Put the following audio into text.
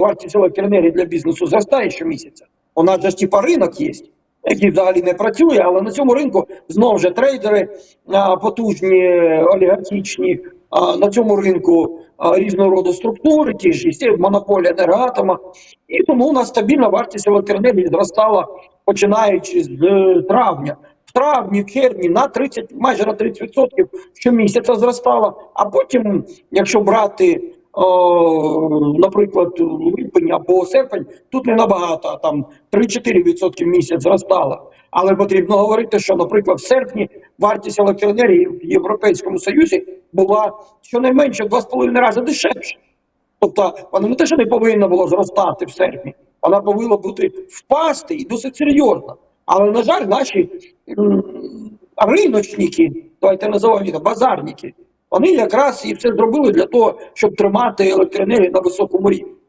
вартість електроенергії для бізнесу зростає щомісяця. У нас же ж типа ринок є, який взагалі не працює, але на цьому ринку знову ж трейдери потужні, олігархічні. На цьому ринку різного роду структури, ті ж монополія енергоатома. І тому у нас стабільна вартість електроенергії зростала починаючи з е, травня. В травні, в червні на 30, майже на 30% щомісяця зростала. А потім, якщо брати, о, наприклад, липень або серпень, тут не набагато, а там 3-4% в місяць зростала. Але потрібно говорити, що, наприклад, в серпні вартість електроенергії в Європейському Союзі була щонайменше в 2,5 рази дешевше. Тобто вона не те, що не повинна була зростати в серпні, вона повинна бути впасти і досить серйозно. Але, на жаль, наші риночники, давайте називаємо їх базарники, вони якраз і все зробили для того, щоб тримати електроенергію на високому рівні.